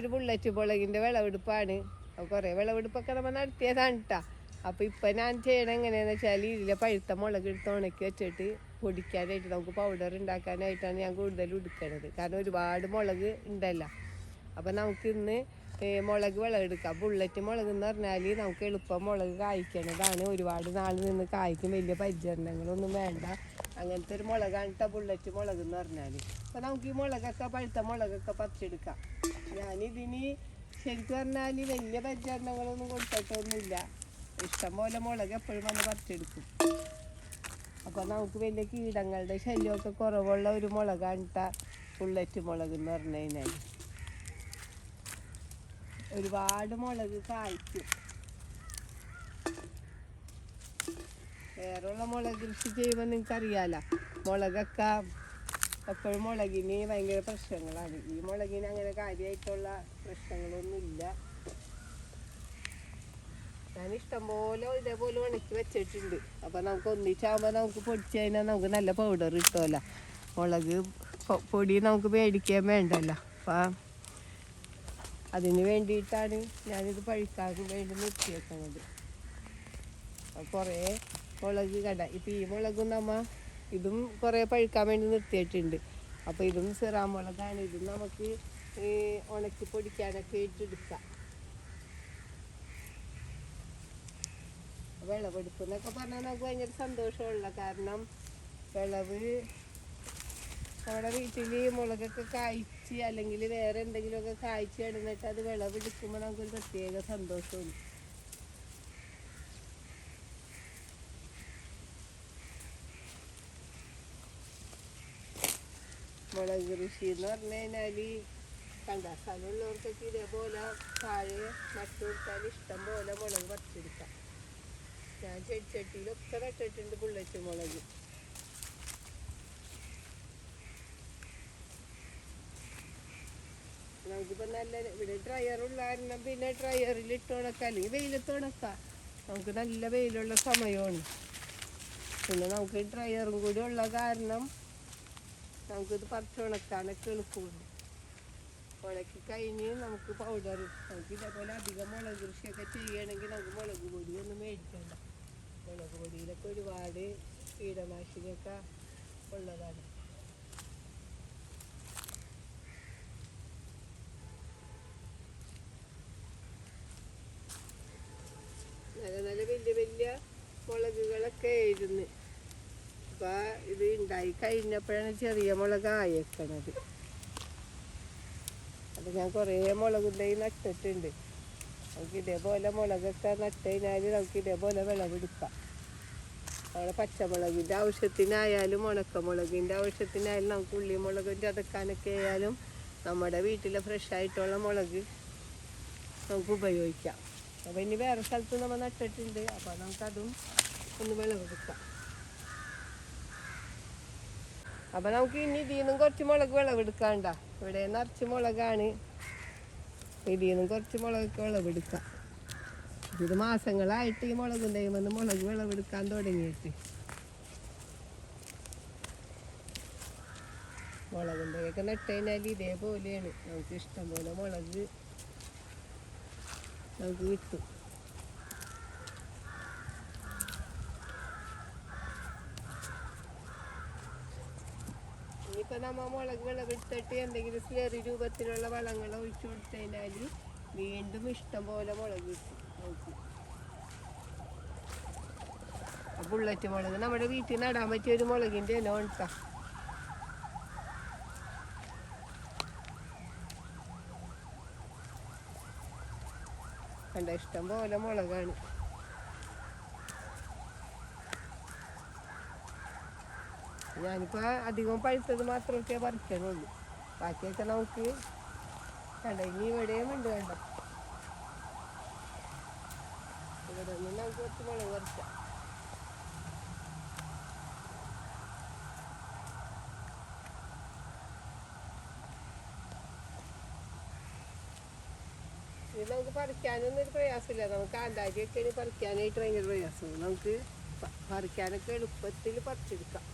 ഒരു ബുള്ളറ്റ് മുളകിന്റെ വിളവെടുപ്പാണ്. അപ്പൊ കുറേ വിളവെടുപ്പൊക്കെ നമ്മ നടത്തിയതാണ് കേട്ടോ അപ്പൊ ഇപ്പൊ ഞാൻ ചെയ്യണ എങ്ങനെയാന്ന് വെച്ചാൽ ഇതിലെ പഴുത്ത മുളക് എടുത്ത് ഉണക്കി വെച്ചിട്ട് പൊടിക്കാനായിട്ട് നമുക്ക് പൗഡർ ഉണ്ടാക്കാനായിട്ടാണ് ഞാൻ കൂടുതൽ ഉടുക്കണത് കാരണം ഒരുപാട് മുളക് ഉണ്ടല്ലോ. അപ്പോൾ നമുക്ക് ഇന്ന് മുളക് വിളവെടുക്കാം. ബുള്ളറ്റ് മുളക് എന്ന് പറഞ്ഞാൽ നമുക്ക് എളുപ്പം മുളക് കായ്ക്കണതാണ്. ഒരുപാട് നാൾ നിന്ന് കായ്ക്കും. വലിയ പരിചരണങ്ങളൊന്നും വേണ്ട. അങ്ങനത്തെ ഒരു മുളകാണ് കേട്ടോ ബുള്ളറ്റ് മുളക് എന്ന് പറഞ്ഞാൽ അപ്പോൾ നമുക്ക് ഈ മുളകൊക്കെ പഴുത്ത മുളകൊക്കെ പറിച്ചെടുക്കാം. ഞാനിതിന് ശരിക്കും പറഞ്ഞാൽ വലിയ പരിചരണങ്ങളൊന്നും കൊടുത്തിട്ടൊന്നുമില്ല. ഇഷ്ടം പോലെ മുളക് എപ്പോഴും വന്ന് പറിച്ചെടുക്കും. അപ്പോൾ നമുക്ക് വലിയ കീടങ്ങളുടെ ശല്യമൊക്കെ കുറവുള്ള ഒരു മുളകാണ് കേട്ടോ മുളക് എന്ന് പറഞ്ഞു കഴിഞ്ഞാൽ ഒരുപാട് മുളക് കായ്ക്കും. വേറെയുള്ള മുളക് കൃഷി ചെയ്യുമ്പോൾ നിങ്ങൾക്ക് അറിയാലോ മുളകൊക്കെ എപ്പോഴും മുളകിന് ഭയങ്കര പ്രശ്നങ്ങളാണ്. ഈ മുളകിന് അങ്ങനെ കാര്യമായിട്ടുള്ള പ്രശ്നങ്ങളൊന്നുമില്ല. ഞാൻ ഇഷ്ടംപോലെ ഇതേപോലെ ഉണക്കി വെച്ചിട്ടുണ്ട്. അപ്പം നമുക്ക് ഒന്നിച്ചാകുമ്പോൾ നമുക്ക് പൊടിച്ച് കഴിഞ്ഞാൽ നമുക്ക് നല്ല പൗഡർ കിട്ടുമല്ലോ മുളക് പൊടി നമുക്ക് മേടിക്കാൻ വേണ്ടല്ലോ. അപ്പം അതിന് വേണ്ടിയിട്ടാണ് ഞാനിത് പഴുക്കാൻ വേണ്ടി നിർത്തിയേക്കുന്നത്. അപ്പോൾ കുറേ മുളക് കട ഇപ്പം ഈ മുളകും നമ്മ ഇതും കുറേ പഴുക്കാൻ വേണ്ടി നിർത്തിയിട്ടുണ്ട്. അപ്പോൾ ഇതും സിറാമുളകാണ് ഇതും നമുക്ക് ഈ ഉണക്കി പൊടിക്കാനൊക്കെ ഇട്ടെടുക്കാം വിളവെടുപ്പ് എന്നൊക്കെ പറഞ്ഞാൽ നമുക്ക് ഭയങ്കര സന്തോഷമുള്ള കാരണം വിളവ് നമ്മുടെ വീട്ടിൽ മുളകൊക്കെ കായ്ച്ച് അല്ലെങ്കിൽ വേറെ എന്തെങ്കിലുമൊക്കെ കായ്ച്ച് കിടന്നിട്ട് അത് വിളവെടുക്കുമ്പോൾ നമുക്കൊരു പ്രത്യേക സന്തോഷമുണ്ട്. മുളക് കൃഷി എന്ന് പറഞ്ഞു കഴിഞ്ഞാൽ കണ്ട സ്ഥലമുള്ളവർക്കൊക്കെ ഇതേപോലെ താഴെ നട്ടു ഇഷ്ടം പോലെ മുളക് പറിച്ചെടുക്കാം. ഞാൻ ചെടിച്ചട്ടിയിലൊക്കെ നട്ടിട്ടുണ്ട് ബുള്ളറ്റ് മുളക്. നമുക്കിപ്പോൾ നല്ല ഇവിടെ ഡ്രയറുള്ള കാരണം പിന്നെ ഡ്രയറിൽ ഇട്ട് ഉണക്കാം അല്ലെങ്കിൽ വെയിലത്ത് ഉണക്കാം. നമുക്ക് നല്ല വെയിലുള്ള സമയമാണ്. പിന്നെ നമുക്ക് ഡ്രയറും കൂടി ഉള്ള കാരണം നമുക്കിത് പറിച്ച് ഉണക്കാനൊക്കെ എളുപ്പമുണ്ട്. ഉണക്കി കഴിഞ്ഞ് നമുക്ക് പൗഡർ നമുക്ക് ഇതേപോലെ അധികം മുളക് കൃഷിയൊക്കെ ചെയ്യണമെങ്കിൽ നമുക്ക് മുളക് പൊടിയൊന്നും മേടിക്കണ്ട. മുളക് പൊടിയിലൊക്കെ ഒരുപാട് കീടനാശിനിയൊക്കെ ഉള്ളതാണ്. നല്ല നല്ല വലിയ വലിയ മുളകുകളൊക്കെ ആയിരുന്നു. അപ്പൊ ഇത് ഉണ്ടായി കഴിഞ്ഞപ്പോഴാണ് ചെറിയ മുളക് ആയേക്കണത് അപ്പൊ ഞാൻ കുറേ മുളക് തൈ നട്ടിട്ടുണ്ട്. നമുക്ക് ഇതേപോലെ മുളകൊക്കെ നട്ട് കഴിഞ്ഞാൽ നമുക്ക് ഇതേപോലെ വിളവെടുക്കാം. നമ്മുടെ പച്ചമുളകിന്റെ ആവശ്യത്തിനായാലും ഉണക്കമുളകിന്റെ ആവശ്യത്തിനായാലും നമുക്ക് ഉള്ളിമുളകും ചതക്കാനൊക്കെ ആയാലും നമ്മുടെ വീട്ടിലെ ഫ്രഷ് ആയിട്ടുള്ള മുളക് നമുക്ക് ഉപയോഗിക്കാം. അപ്പോൾ ഇനി വേറെ സ്ഥലത്ത് നമ്മൾ നട്ടിട്ടുണ്ട്. അപ്പോൾ നമുക്കതും ഒന്ന് വിളവെടുക്കാം. അപ്പോൾ നമുക്ക് ഇനി ഇതിൽ നിന്നും കുറച്ച് മുളക് വിളവെടുക്കാണ്ട ഇവിടെ നിറച്ച് മുളകാണ്. ഇതിൽ നിന്നും കുറച്ച് മുളകൊക്കെ വിളവെടുക്കാം ഇത് മാസങ്ങളായിട്ട് ഈ മുളകും തൈമെന്ന് മുളക് വിളവെടുക്കാൻ തുടങ്ങിയിട്ട്. മുളകും തൈയൊക്കെ നട്ട് കഴിഞ്ഞാൽ ഇതേപോലെയാണ്. നമുക്ക് ഇഷ്ടം പോലെ മുളക് നമുക്ക് കിട്ടും. ഇനിയിപ്പോൾ നമ്മ മുളക് വിളവെടുത്തിട്ട് എന്തെങ്കിലും സ്ലറി രൂപത്തിലുള്ള വളങ്ങൾ ഒഴിച്ചു കൊടുത്തു കഴിഞ്ഞാൽ വീണ്ടും ഇഷ്ടം പോലെ മുളക് കിട്ടും നോക്കി. ബുള്ളറ്റ് മുളക്. നമ്മുടെ വീട്ടിൽ നടാൻ പറ്റിയ ഒരു മുളകിന്റെ ഇനം ഉണ്ട കണ്ട? ഇഷ്ടം പോലെ മുളകാണ്. ഞാനിപ്പോൾ അധികം പഴുത്തത് മാത്രമൊക്കെ പറിക്കണുള്ളൂ. ബാക്കിയൊക്കെ നമുക്ക് കണ്ട? ഇനി ഇവിടെയും ഉണ്ട് കണ്ട? ഇവിടെ നിന്ന് നമുക്ക് കുറച്ച് മുളക് പറിക്കാം. ഇത് നമുക്ക് പറിക്കാനൊന്നും ഒരു പ്രയാസമില്ല. നമുക്ക് കാന്താരിയൊക്കെയാണ് പറിക്കാനായിട്ട് ഭയങ്കര പ്രയാസമാണ്. നമുക്ക് പറിക്കാനൊക്കെ എളുപ്പത്തിൽ പറിച്ചെടുക്കാം.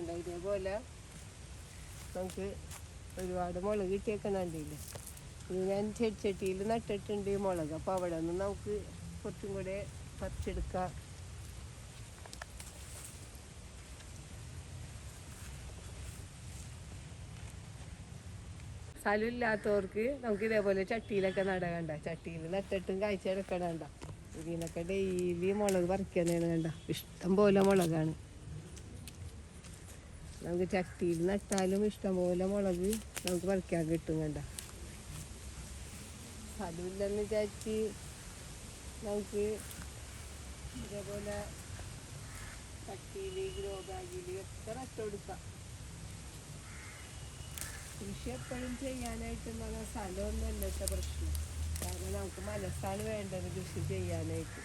ഇതേപോലെ നമുക്ക് ഒരുപാട് മുളക് കിട്ടിയേക്കണണ്ടില്ലേ ഇത് ഞാൻ ചെടിച്ചട്ടിയിൽ നട്ടിട്ടുണ്ട് മുളക്. അപ്പോൾ അവിടെ നിന്ന് നമുക്ക് കുറച്ചും കൂടെ പറിച്ചെടുക്കാം. സ്ഥലമില്ലാത്തവർക്ക് നമുക്ക് ഇതേപോലെ ചട്ടിയിലൊക്കെ നടകണ്ട ചട്ടിയിൽ നട്ടിട്ടും കാഴ്ച എടുക്കണണ്ട ഇതിനൊക്കെ ഡെയിലി മുളക് പറിക്കുന്നതാണ് കണ്ട. ഇഷ്ടം പോലെ മുളകാണ്. നമുക്ക് ചട്ടിയിൽ നട്ടാലും ഇഷ്ടംപോലെ മുളക് നമുക്ക് പറിക്കാൻ കിട്ടും കണ്ട? സ്ഥലമില്ലെന്ന് വിചാരിച്ച് നമുക്ക് ഇതേപോലെ ചട്ടിയിൽ ഗ്രോ ബാഗിൽ ഒക്കെ നട്ടുകൊടുക്കാം കൃഷി എപ്പോഴും ചെയ്യാനായിട്ട് പറഞ്ഞാൽ സ്ഥലമൊന്നും അല്ലത്തെ പ്രശ്നം. കാരണം നമുക്ക് മനസ്സാണ് വേണ്ടത് കൃഷി ചെയ്യാനായിട്ട്.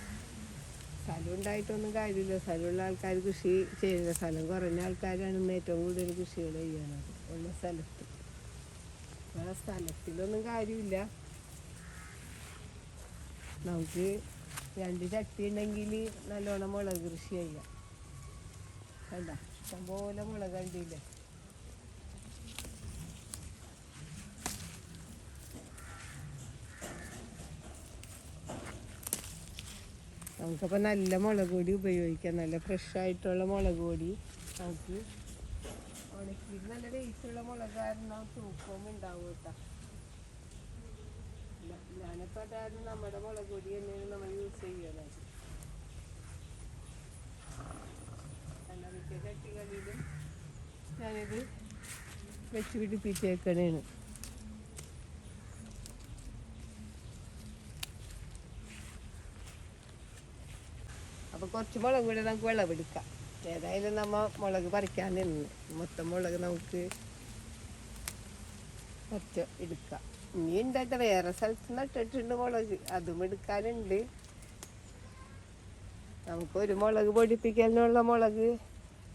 സ്ഥലം ഉണ്ടായിട്ടൊന്നും കാര്യമില്ല. സ്ഥലമുള്ള ആൾക്കാർ കൃഷി ചെയ്യുന്ന സ്ഥലം കുറഞ്ഞ ആൾക്കാരാണ് ഇന്ന് ഏറ്റവും കൂടുതൽ കൃഷികൾ ചെയ്യണത് ഉള്ള സ്ഥലത്ത്. ആ സ്ഥലത്തിലൊന്നും കാര്യമില്ല. നമുക്ക് രണ്ട് ചട്ടി ഉണ്ടെങ്കിൽ നല്ലോണം മുളക് കൃഷി ചെയ്യാം. കണ്ട? ഇഷ്ടംപോലെ മുളക് കണ്ടില്ലേ? നമുക്കപ്പോൾ നല്ല മുളക് പൊടി ഉപയോഗിക്കാം. നല്ല ഫ്രഷ് ആയിട്ടുള്ള മുളക് പൊടി. നമുക്ക് ഉണക്കി നല്ല വെയിറ്റുള്ള മുളക് കാരണം തൂക്കവും ഉണ്ടാവും കേട്ടോ. ഞാനിപ്പോൾ അതായത് നമ്മുടെ മുളക് പൊടി തന്നെയാണ് നമ്മൾ യൂസ് ചെയ്യണത് എല്ലാ മിക്ക ചട്ടികളിലും ഞാനിത് വെച്ച് പിടിപ്പിച്ചേക്കണേണ്. കുറച്ച് മുളക് കൂടെ നമുക്ക് വിളവെടുക്കാം. ഏതായാലും നമ്മ മുളക് പറിക്കാൻ നിന്ന്. മൊത്തം മുളക് നമുക്ക് കുറച്ച് എടുക്കാം. ഇനി ഉണ്ടായിട്ട് വേറെ സ്ഥലത്ത് നട്ടിട്ടുണ്ട് മുളക്. അതും എടുക്കാനുണ്ട്. നമുക്ക് ഒരു മുളക് പൊടിപ്പിക്കാനുള്ള മുളക്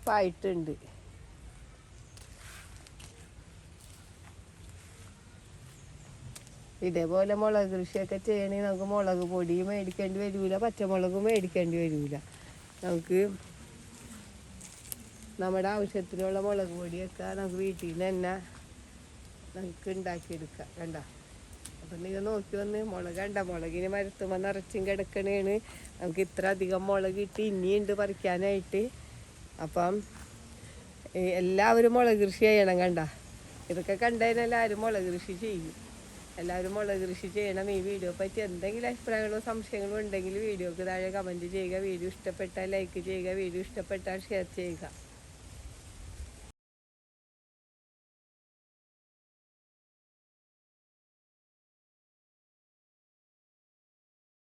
പായിട്ടുണ്ട്. ഇതേപോലെ മുളക് കൃഷിയൊക്കെ ചെയ്യണമെങ്കിൽ നമുക്ക് മുളക് പൊടി മേടിക്കേണ്ടി വരില്ല പച്ചമുളകും മേടിക്കേണ്ടി വരില്ല നമുക്ക് നമ്മുടെ ആവശ്യത്തിനുള്ള മുളക് പൊടിയൊക്കെ നമുക്ക് വീട്ടിൽ നിന്ന് തന്നെ നമുക്ക് ഉണ്ടാക്കിയെടുക്കാം. കണ്ട? അപ്പം നിങ്ങൾ നോക്കി വന്ന് മുളക് കണ്ട? മുളകിന് മരത്തുമ്പോൾ നിറച്ചും കിടക്കണേണ്. നമുക്ക് ഇത്ര അധികം മുളക് കിട്ടി ഇനിയുണ്ട് പറിക്കാനായിട്ട്. അപ്പം എല്ലാവരും മുളക് കൃഷി ചെയ്യണം കണ്ട? ഇതൊക്കെ കണ്ടതിനെല്ലാവരും മുളക് കൃഷി ചെയ്യും. എല്ലാവരും മുളക് കൃഷി ചെയ്യണം. ഈ വീഡിയോ പറ്റി എന്തെങ്കിലും അഭിപ്രായങ്ങളോ സംശയങ്ങളോ ഉണ്ടെങ്കിൽ വീഡിയോക്ക് താഴെ കമന്റ് ചെയ്യുക. വീഡിയോ ഇഷ്ടപ്പെട്ടാൽ ലൈക്ക് ചെയ്യുക. വീഡിയോ ഇഷ്ടപ്പെട്ടാൽ ഷെയർ ചെയ്യുക.